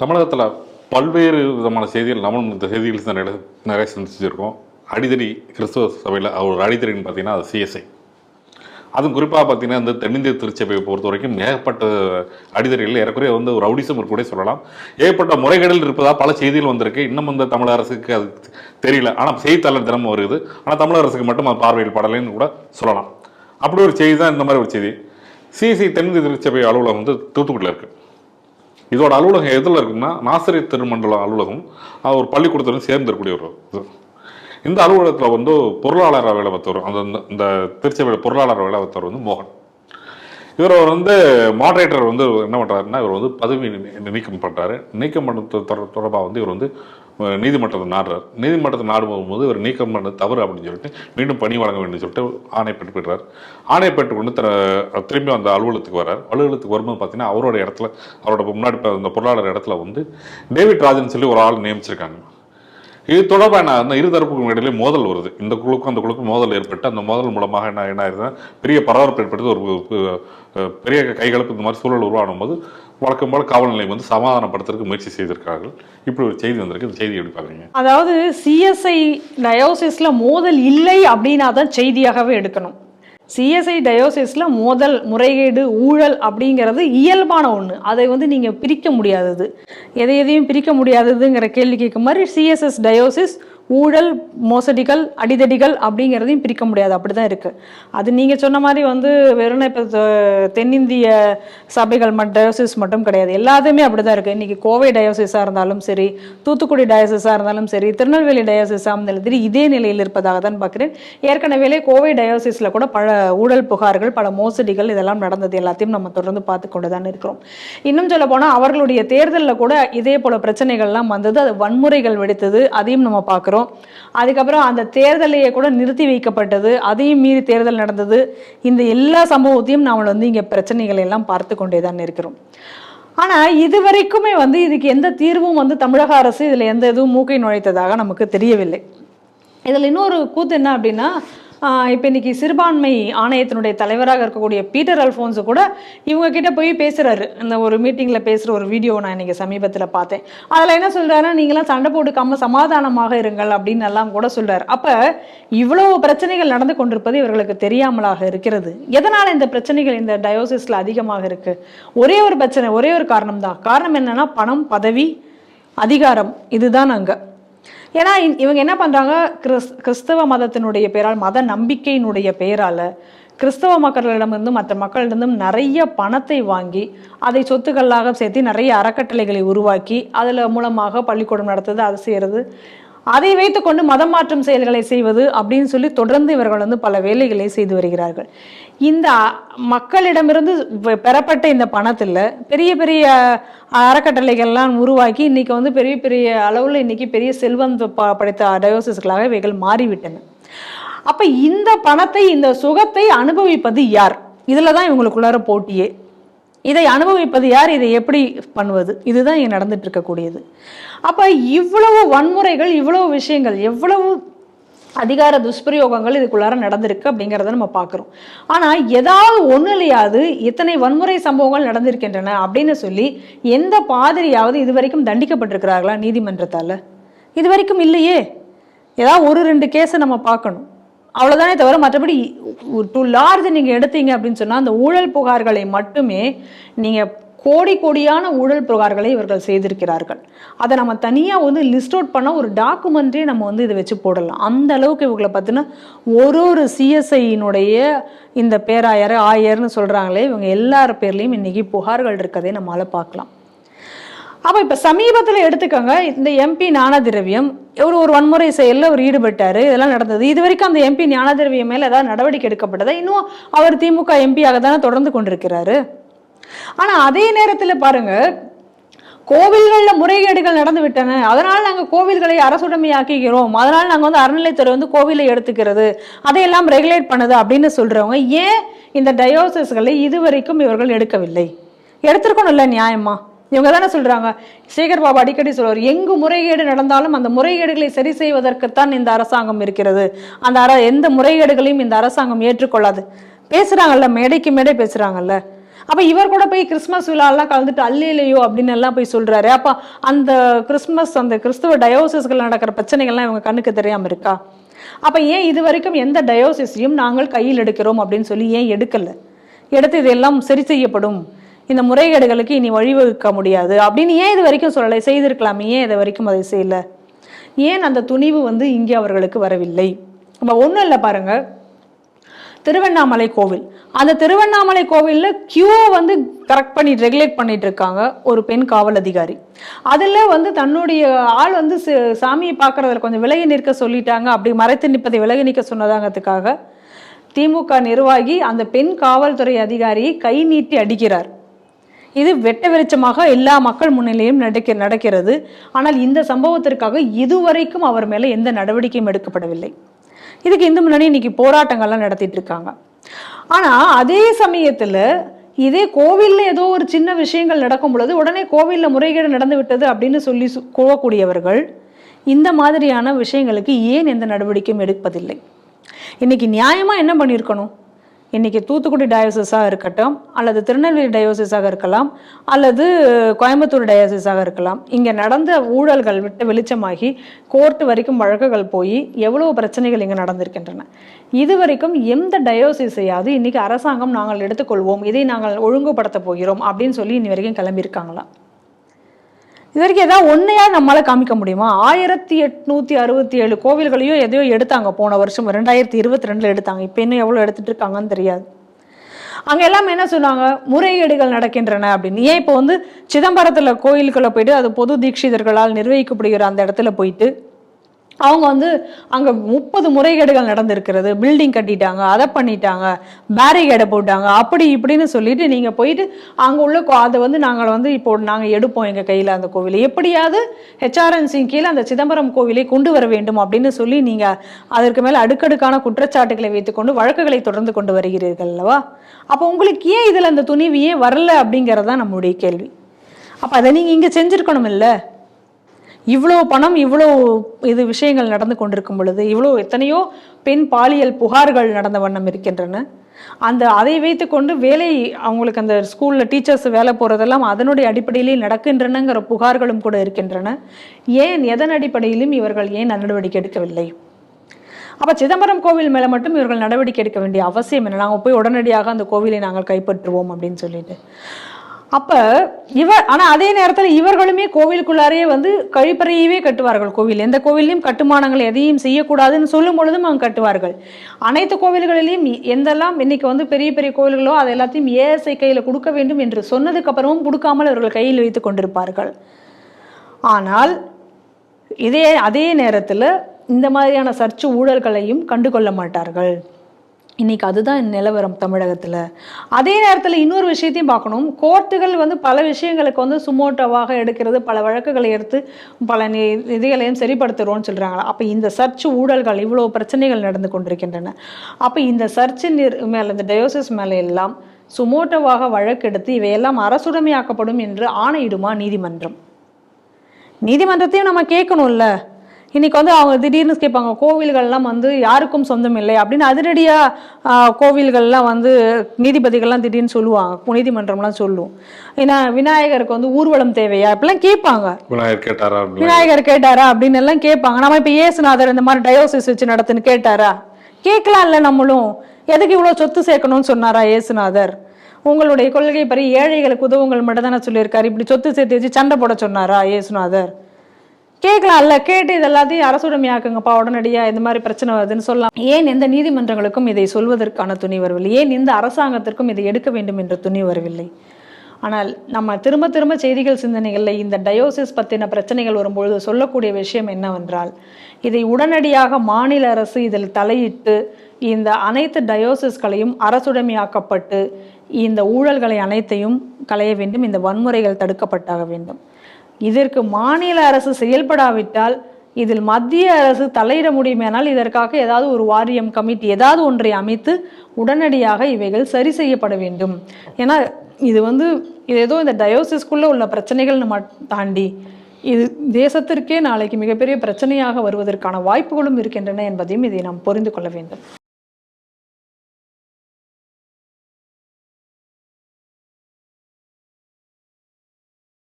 தமிழகத்தில் பல்வேறு விதமான செய்திகள் நம்மளும் இந்த செய்திகள் நிறைய நிறைய சந்திச்சிருக்கோம். அடிதடி கிறிஸ்துவ சபையில் ஒரு அடிதடின்னு பார்த்தீங்கன்னா அது சிஎஸ்ஐ. அதுவும் குறிப்பாக பார்த்தீங்கன்னா இந்த தென்னிந்திய திருச்சபையை பொறுத்த வரைக்கும் ஏகப்பட்ட அடிதடிகள் ஏறக்குறைய வந்து ஒரு ரவுடிசம் கூட சொல்லலாம். ஏகப்பட்ட முறைகேடுகள் இருப்பதாக பல செய்திகள் வந்திருக்கு. இன்னும் இந்த தமிழக அரசுக்கு அது தெரியல. ஆனால் செய்தித்தாளர் தினமும் வருது. ஆனால் தமிழக அரசுக்கு மட்டும் அது பார்வையில் படலைன்னு கூட சொல்லலாம். அப்படி ஒரு செய்தி தான் இந்த மாதிரி ஒரு செய்தி. சிஎஸ்ஐ தென்னிந்திய திருச்சபை அலுவலகம் வந்து தூத்துக்குடியில் இருக்குது இதோட அலுவலகம் எதில் இருக்குன்னா நாசரி திருமண்டலம் அலுவலகம். அது ஒரு பள்ளிக்கூடத்துடன் சேர்ந்து இருக்கக்கூடிய ஒரு இது இந்த அலுவலகத்தில் வந்து பொருளாளர் வேலை பார்த்தவர் அந்த இந்த- இந்த பொருளாளர் வேலை பார்த்தவர் வந்து மோகன். இவர் வந்து மாடரேட்டர் வந்து என்ன பண்ணுறாருன்னா இவர் வந்து பதவி நீக்கம் பண்ணுறாரு நீக்கம் பண்ண தொடர்பாக வந்து இவர் வந்து நீதிமன்றத்தை நாடுறார். நீதிமன்றத்தை நாடு போகும்போது இவர் நீக்கம் பண்ண தவறு அப்படின்னு சொல்லிட்டு மீண்டும் பணி வழங்க வேண்டும் சொல்லிட்டு ஆணை பெற்று பெற்றார் ஆணை பெற்று கொண்டு த- திரும்பி அந்த அலுவலகத்துக்கு வர்றார். அலுவலகத்துக்கு வரும்போது பார்த்தீங்கன்னா அவரோட இடத்துல அவரோட முன்னாடி அந்த பொருளாளர் இடத்துல வந்து டேவிட் ராஜன் சொல்லி ஒரு ஆள் நியமிச்சிருக்காங்க. இது தொடர்பாக அந்த இருதரப்புக்கும் இடையிலே மோதல் வருது. இந்த குழுக்கும் அந்த குழுக்கும் மோதல் ஏற்பட்டு அந்த மோதல் மூலமாக என்ன என்ன ஆயிருதுன்னா பெரிய பரபரப்பு ஏற்பட்டது ஒரு பெரிய கைகலப்பு இந்த மாதிரி சூழல் உருவாகும் போது வழக்கம் போல காவல் நிலையம் வந்து சமாதானப்படுத்துறதுக்கு முயற்சி செய்திருக்கார்கள் இப்படி ஒரு செய்தி வந்திருக்கு. இந்த செய்தி எப்படி பார்க்குறீங்க? அதாவது சிஎஸ்ஐ டயோசிஸ்ல மோதல் இல்லை அப்படின்னா தான் செய்தியாகவே எடுக்கணும். சிஎஸ்ஐ டயோசிஸ்ல மோதல் முறைகேடு ஊழல் அப்படிங்கிறது இயல்பான ஒன்று அதை வந்து நீங்கள் பிரிக்க முடியாதது. எதை எதையும் பிரிக்க முடியாததுங்கிற கேள்வி கேட்கும் மாதிரி சிஎஸ்எஸ் டயோசிஸ் ஊழல் மோசடிகள் அடிதடிகள் அப்படிங்கிறதையும் பிரிக்க முடியாது. அப்படி தான் இருக்குது அது நீங்கள் சொன்ன மாதிரி வந்து வெறும் இப்போ தென்னிந்திய சபைகள் மட் டயோசிஸ் மட்டும் கிடையாது. எல்லாத்துமே அப்படி தான் இருக்குது இன்றைக்கி கோவை டயோசிஸாக இருந்தாலும் சரி தூத்துக்குடி டயோசிஸாக இருந்தாலும் சரி திருநெல்வேலி டயோசிஸாக இருந்தாலும் சரி இதே நிலையில் இருப்பதாக தான் பார்க்குறேன். ஏற்கனவே கோவை டயோசிஸில் கூட பல ஊழல் புகார்கள் பல மோசடிகள் இதெல்லாம் நடந்தது. எல்லாத்தையும் நம்ம தொடர்ந்து பார்த்து கொண்டு தான் இருக்கிறோம். இன்னும் சொல்ல போனால் அவர்களுடைய தேர்தலில் கூட இதே போல பிரச்சனைகள்லாம் வந்தது. அது வன்முறைகள் வெடித்தது. அதையும் நம்ம பார்க்குறோம். அதுக்கப்புறம் அந்த தேர்தலையே கூட நிறுத்தி வைக்கப்பட்டது. அதையும் மீறி தேர்தல் நடந்தது. இந்த எல்லா சம்பவத்தையும் நாம் வந்து இங்கே பிரச்சனைகளை எல்லாம் பார்த்து கொண்டே தான் இருக்கிறோம். ஆனால் இது வரைக்குமே வந்து இதுக்கு எந்த தீர்வும் வந்து தமிழக அரசு இதில் எந்த இதுவும் மூக்கை நுழைத்ததாக நமக்கு தெரியவில்லை. இதில் இன்னொரு கூத்து என்ன அப்படின்னா இப்போ இன்னைக்கு சிறுபான்மை ஆணையத்தினுடைய தலைவராக இருக்கக்கூடிய பீட்டர் அல்ஃபோன்ஸு கூட இவங்க கிட்ட போய் பேசுறாரு. இந்த ஒரு மீட்டிங்கில் பேசுகிற ஒரு வீடியோ நான் இன்னைக்கு சமீபத்தில் பார்த்தேன். அதில் என்ன சொல்கிறாருன்னா நீங்களாம் சண்டை போட்டுக்காம சமாதானமாக இருங்கள் அப்படின்னு எல்லாம் கூட சொல்றாரு. அப்போ இவ்வளவு பிரச்சனைகள் நடந்து கொண்டிருப்பது இவர்களுக்கு தெரியாமலாக இருக்கிறது. எதனால் இந்த பிரச்சனைகள் இந்த டயோசிஸில் அதிகமாக இருக்கு? ஒரே ஒரு பிரச்சனை ஒரே ஒரு காரணம் தான் காரணம் என்னன்னா பணம் பதவி அதிகாரம் இதுதான் அங்கே. ஏன்னா இவங்க என்ன பண்றாங்க? கிறிஸ் கிறிஸ்தவ மதத்தினுடைய பெயரால் மத நம்பிக்கையினுடைய பெயரால கிறிஸ்தவ மக்களிடமிருந்தும் மற்ற மக்களிடமிருந்தும் நிறைய பணத்தை வாங்கி அதை சொத்துக்களாக சேர்த்து நிறைய அறக்கட்டளைகளை உருவாக்கி அதில் மூலமாக பள்ளிக்கூடம் நடத்துறது அது செய்கிறது அதை வைத்துக்கொண்டு மதம் மாற்றும் செயல்களை செய்வது அப்படின்னு சொல்லி தொடர்ந்து இவர்கள் வந்து பல வேலைகளை செய்து வருகிறார்கள். இந்த மக்களிடமிருந்து பெறப்பட்ட இந்த பணத்தில் பெரிய பெரிய அறக்கட்டளைகள்லாம் உருவாக்கி இன்னைக்கு வந்து பெரிய பெரிய அளவில் இன்னைக்கு பெரிய செல்வந்த ப- படைத்த டயோசிஸ்களாக இவைகள் மாறிவிட்டன. அப்போ இந்த பணத்தை இந்த சுகத்தை அனுபவிப்பது யார்? இதில் தான் இவங்களுக்குள்ளார போட்டியே. இதை அனுபவிப்பது யார்? இதை எப்படி பண்ணுவது? இதுதான் இங்கே நடந்துட்டு இருக்கக்கூடியது அப்போ இவ்வளவு வன்முறைகள் இவ்வளவு விஷயங்கள் எவ்வளவு அதிகார துஷ்பிரயோகங்கள் இதுக்குள்ளார நடந்திருக்கு அப்படிங்கிறத நம்ம பார்க்குறோம். ஆனால் ஏதாவது இல்லையாது இத்தனை வன்முறை சம்பவங்கள் நடந்திருக்கின்றன அப்படின்னு சொல்லி எந்த பாதிரியாவது இது வரைக்கும் தண்டிக்கப்பட்டிருக்கிறார்களா நீதிமன்றத்தால்? இது வரைக்கும் இல்லையே. ஏதாவது ஒரு ரெண்டு கேஸை நம்ம பார்க்கணும். அவ்வளோதானே தவிர மற்றபடி டு லார்ஜ் நீங்கள் எடுத்தீங்க அப்படின்னு சொன்னால் அந்த ஊழல் புகார்களை மட்டுமே நீங்கள் கோடி கோடியான ஊழல் புகார்களை இவர்கள் செய்திருக்கிறார்கள். அதை நம்ம தனியாக வந்து லிஸ்ட் அவுட் பண்ண ஒரு டாக்குமெண்ட்ரி நம்ம வந்து இதை வச்சு போடலாம். அந்த அளவுக்கு இவங்களை பார்த்தீங்கன்னா ஒரு ஒரு சிஎஸ்ஐயினுடைய இந்த பேராயர் ஆயர்னு சொல்கிறாங்களே இவங்க எல்லார் பேர்லேயும் இன்றைக்கி புகார்கள் இருக்கதை நம்மளால் பார்க்கலாம். அப்போ இப்போ சமீபத்தில் எடுத்துக்கோங்க இந்த எம்பி ஞானதிரவியம் ஒரு ஒரு வன்முறை செயலில் அவர் ஈடுபட்டார் இதெல்லாம் நடந்தது. இது வரைக்கும் அந்த எம்பி ஞானதிரவியம் மேலே ஏதாவது நடவடிக்கை எடுக்கப்பட்டதா? இன்னும் அவர் திமுக எம்பியாக தானே தொடர்ந்து கொண்டிருக்கிறாரு. ஆனால் அதே நேரத்தில் பாருங்க கோவில்களில் முறைகேடுகள் நடந்து விட்டன. அதனால் நாங்கள் கோவில்களை அரசுடைமையாக்குகிறோம். அதனால் நாங்கள் வந்து அறநிலைத்துறை வந்து கோவிலை எடுத்துக்கிறது அதையெல்லாம் ரெகுலேட் பண்ணுது அப்படின்னு சொல்கிறவங்க ஏன் இந்த டயோசஸ்களை இதுவரைக்கும் இவர்கள் எடுக்கவில்லை? எடுத்திருக்கணும்ல நியாயமா? இவங்க தானே சொல்கிறாங்க சேகர் பாபு அடிக்கடி சொல்வார் எங்கு முறைகேடு நடந்தாலும் அந்த முறைகேடுகளை சரி செய்வதற்குத்தான் இந்த அரசாங்கம் இருக்கிறது. அந்த அர எந்த முறைகேடுகளையும் இந்த அரசாங்கம் ஏற்றுக்கொள்ளாது. பேசுகிறாங்கல்ல மேடைக்கு மேடை பேசுகிறாங்கல்ல அப்போ இவர் கூட போய் கிறிஸ்மஸ் விழாலாம் கலந்துட்டு அல்லையிலையோ அப்படின்னு எல்லாம் போய் சொல்கிறாரு அப்போ அந்த கிறிஸ்மஸ் அந்த கிறிஸ்துவ டயோசஸ்கள் நடக்கிற பிரச்சனைகள்லாம் இவங்க கண்ணுக்கு தெரியாமல் இருக்கா? அப்போ ஏன் இது வரைக்கும் எந்த டயோசிஸையும் நாங்கள் கையில் எடுக்கிறோம் அப்படின்னு சொல்லி ஏன் எடுக்கலை? எடுத்து இதெல்லாம் சரி செய்யப்படும். இந்த முறைகேடுகளுக்கு இனி வழிவகுக்க முடியாது அப்படின்னு ஏன் இது வரைக்கும் சொல்லலை? செய்திருக்கலாமே. ஏன் இது வரைக்கும் அதை செய்யல? ஏன் அந்த துணிவு வந்து இங்கே அவர்களுக்கு வரவில்லை? நம்ம ஒன்றும் இல்லை பாருங்க. திருவண்ணாமலை கோவில். அந்த திருவண்ணாமலை கோவிலில் கியூவை வந்து கரெக்ட் பண்ணி ரெகுலேட் பண்ணிட்டு இருக்காங்க ஒரு பெண் காவல் அதிகாரி. அதில் வந்து தன்னுடைய ஆள் வந்து சாமியை பார்க்கறதுல கொஞ்சம் விலகி நிற்க சொல்லிட்டாங்க. அப்படி மறைத்து நிற்பதை விலகி நிற்க சொன்னதாங்கிறதுக்காக திமுக நிர்வாகி அந்த பெண் காவல்துறை அதிகாரியை கை நீட்டி அடிக்கிறார். இது வெட்ட வெளிச்சமாக எல்லா மக்கள் முன்னிலையும் நடக்க நடக்கிறது. ஆனால் இந்த சம்பவத்திற்காக இதுவரைக்கும் அவர் மேலே எந்த நடவடிக்கையும் எடுக்கப்படவில்லை. இதுக்கு இந்து முன்னாடி இன்னைக்கு போராட்டங்கள்லாம் நடத்திட்டு இருக்காங்க. ஆனால் அதே சமயத்தில் இதே கோவிலில் ஏதோ ஒரு சின்ன விஷயங்கள் நடக்கும் பொழுது உடனே கோவிலில் முறைகேடு நடந்து விட்டது அப்படின்னு சொல்லி கூறக்கூடியவர்கள் இந்த மாதிரியான விஷயங்களுக்கு ஏன் எந்த நடவடிக்கையும் எடுப்பதில்லை? இன்னைக்கு நியாயமா என்ன பண்ணியிருக்கணும்? இன்றைக்கி தூத்துக்குடி டயோசிஸாக இருக்கட்டும் அல்லது திருநெல்வேலி டயோசிஸாக இருக்கலாம் அல்லது கோயம்புத்தூர் டயோசிஸாக இருக்கலாம். இங்கே நடந்த ஊழல்கள் விட்டு வெளிச்சமாகி கோர்ட்டு வரைக்கும் வழக்குகள் போய் எவ்வளோ பிரச்சனைகள் இங்கே நடந்திருக்கின்றன. இது வரைக்கும் எந்த டயோசிஸையாவது இன்றைக்கி அரசாங்கம் நாங்கள் எடுத்துக்கொள்வோம் இதை நாங்கள் ஒழுங்குபடுத்த போகிறோம் அப்படின்னு சொல்லி இன்னி வரைக்கும் கிளம்பியிருக்காங்களா? இது வரைக்கும் ஏதாவது ஒன்றையா நம்மளால் காமிக்க முடியுமா? ஆயிரத்தி எட்நூற்றி அறுபத்தி ஏழு கோவில்களையோ எதையோ எடுத்தாங்க. போன வருஷம் ரெண்டாயிரத்தி இருபத்தி ரெண்டில் எடுத்தாங்க. இப்போ இன்னும் எவ்வளோ எடுத்துகிட்டு இருக்காங்கன்னு தெரியாது. அங்கே எல்லாம் என்ன சொன்னாங்க? முறைகேடுகள் நடக்கின்றன அப்படின்னு. ஏன் இப்போ வந்து சிதம்பரத்தில் கோயிலுக்குள்ளே போயிட்டு அது பொது தீட்சிதர்களால் நிர்வகிக்கப்படுகிற அந்த இடத்துல போயிட்டு அவங்க வந்து அங்கே முப்பது முறைகேடுகள் நடந்திருக்கிறது. பில்டிங் கட்டிட்டாங்க அதை பண்ணிட்டாங்க பேரிகேடை போட்டாங்க அப்படி இப்படின்னு சொல்லிட்டு நீங்கள் போயிட்டு அங்கே உள்ள கோ- அதை வந்து நாங்கள் வந்து இப்போ நாங்கள் எடுப்போம் எங்கள் கையில் அந்த கோவிலை. எப்படியாவது ஹெச்ஆர்என்சி கீழே அந்த சிதம்பரம் கோவிலை கொண்டு வர வேண்டும் அப்படின்னு சொல்லி நீங்கள் அதற்கு மேலே அடுக்கடுக்கான குற்றச்சாட்டுகளை வைத்துக்கொண்டு வழக்குகளை தொடர்ந்து கொண்டு வருகிறீர்கள் அல்லவா? அப்போ உங்களுக்கு ஏன் இதில் அந்த துணிவு ஏன் வரல அப்படிங்கறது தான் நம்முடைய கேள்வி. அப்போ அதை நீங்கள் இங்கே செஞ்சுருக்கணும் இல்லை இவ்வளோ பணம் இவ்வளோ இது விஷயங்கள் நடந்து கொண்டிருக்கும் பொழுது இவ்வளோ எத்தனையோ பெண் பாலியல் புகார்கள் நடந்த வண்ணம் இருக்கின்றன. அந்த அதை வைத்துக்கொண்டு வேலை அவங்களுக்கு அந்த ஸ்கூலில் டீச்சர்ஸ் வேலை போகிறதெல்லாம் அதனுடைய அடிப்படையிலே நடக்கின்றனங்கிற புகார்களும் கூட இருக்கின்றன. ஏன் எதன் அடிப்படையிலும் இவர்கள் ஏன் நடவடிக்கை எடுக்கவில்லை? அப்போ சிதம்பரம் கோவில் மேலே மட்டும் இவர்கள் நடவடிக்கை எடுக்க வேண்டிய அவசியம் என்ன? நாங்கள் போய் உடனடியாக அந்த கோவிலை நாங்கள் கைப்பற்றுவோம் அப்படின்னு சொல்லிட்டு. அப்ப இவர் ஆனா அதே நேரத்தில் இவர்களுமே கோவிலுக்குள்ளாரே வந்து கழிப்பறையவே கட்டுவார்கள் கோவில் எந்த கோவிலையும் கட்டுமானங்கள் எதையும் செய்யக்கூடாதுன்னு சொல்லும் பொழுதும் அவங்க கட்டுவார்கள். அனைத்து கோவில்களிலையும் எந்தெல்லாம் இன்னைக்கு வந்து பெரிய பெரிய கோவில்களோ அது எல்லாத்தையும் ஏஎஸ்ஐ கையில கொடுக்க வேண்டும் என்று சொன்னதுக்கு அப்புறமும் கொடுக்காமல் அவர்கள் கையில் வைத்துக் கொண்டிருப்பார்கள். ஆனால் இதே அதே நேரத்தில் இந்த மாதிரியான சர்ச்சு ஊழல்களையும் கண்டுகொள்ள மாட்டார்கள். இன்னைக்கு அதுதான் நிலவரம் தமிழகத்தில். அதே நேரத்தில் இன்னொரு விஷயத்தையும் பார்க்கணும். கோர்ட்டுகள் வந்து பல விஷயங்களுக்கு வந்து சுமோட்டோவாக எடுக்கிறது பல வழக்குகளை எடுத்து பல நிதிகளையும் சரிப்படுத்துகிறோம்னு சொல்கிறாங்களா அப்போ இந்த சர்ச் ஊழல்கள் இவ்வளோ பிரச்சனைகள் நடந்து கொண்டிருக்கின்றன. அப்போ இந்த சர்ச்சு நிர் மேலே இந்த டயோசிஸ் மேலே எல்லாம் சுமோட்டோவாக வழக்கெடுத்து இவையெல்லாம் அரசுடைமையாக்கப்படும் என்று ஆணையிடுமா நீதிமன்றம்? நீதிமன்றத்தையும் நம்ம கேட்கணும்ல. இன்னைக்கு வந்து அவங்க திடீர்னு கேட்பாங்க கோவில்கள்லாம் வந்து யாருக்கும் சொந்தம் இல்லை அப்படின்னு அதிரடியாக கோவில்கள்லாம் வந்து நீதிபதிகள்லாம் திடீர்னு சொல்லுவாங்க நீதிமன்றம்லாம் சொல்லும். ஏன்னா விநாயகருக்கு வந்து ஊர்வலம் தேவையா? இப்படிலாம் கேட்பாங்க. விநாயகர் கேட்டாரா? அப்படின்னு விநாயகர் கேட்டாரா அப்படின்னு எல்லாம் கேட்பாங்க. நம்ம இப்போ ஏசுநாதர் இந்த மாதிரி டயோசிஸ் வச்சு நடத்துன்னு கேட்டாரா? கேட்கலாம்ல நம்மளும். எதுக்கு இவ்வளோ சொத்து சேர்க்கணும்னு சொன்னாரா ஏசுநாதர் உங்களுடைய கொள்கை படி ஏழைகளுக்கு உதவுங்கள் மட்டும் தானே சொல்லியிருக்காரு. இப்படி சொத்து சேர்த்து வச்சு சண்டை போட சொன்னாரா ஏசுநாதர் கேட்கலாம்ல கேட்டு இது எல்லாத்தையும் அரசுடைமையாக்குங்கப்பா உடனடியா இந்த மாதிரி பிரச்சனை வருதுன்னு சொல்லலாம். ஏன் எந்த நீதிமன்றங்களுக்கும் இதை சொல்வதற்கான துணி வரவில்லை? ஏன் இந்த அரசாங்கத்திற்கும் இதை எடுக்க வேண்டும் என்ற துணி வரவில்லை? ஆனால் நம்ம திரும்ப திரும்ப செய்திகள் சிந்தனைகளில் இந்த டயோசிஸ் பற்றின பிரச்சனைகள் வரும்பொழுது சொல்லக்கூடிய விஷயம் என்னவென்றால் இதை உடனடியாக மாநில அரசு இதில் தலையிட்டு இந்த அனைத்து டயோசிஸ்களையும் அரசுடைமையாக்கப்பட்டு இந்த ஊழல்களை அனைத்தையும் களைய வேண்டும் இந்த வன்முறைகள் தடுக்கப்பட்டாக வேண்டும். இதற்கு மாநில அரசு செயல்படாவிட்டால் இதில் மத்திய அரசு தலையிட முடியுமானால் இதற்காக ஏதாவது ஒரு வாரியம் கமிட்டி ஏதாவது ஒன்றை அமைத்து உடனடியாக இவைகள் சரி செய்யப்பட வேண்டும். ஏன்னா இது வந்து இது ஏதோ இந்த டயோசிஸ்குள்ளே உள்ள பிரச்சனைகள் நம்ம தாண்டி இது தேசத்திற்கே நாளைக்கு மிகப்பெரிய பிரச்சனையாக வருவதற்கான வாய்ப்புகளும் இருக்கின்றன என்பதையும் இதை நாம் புரிந்து கொள்ள வேண்டும்.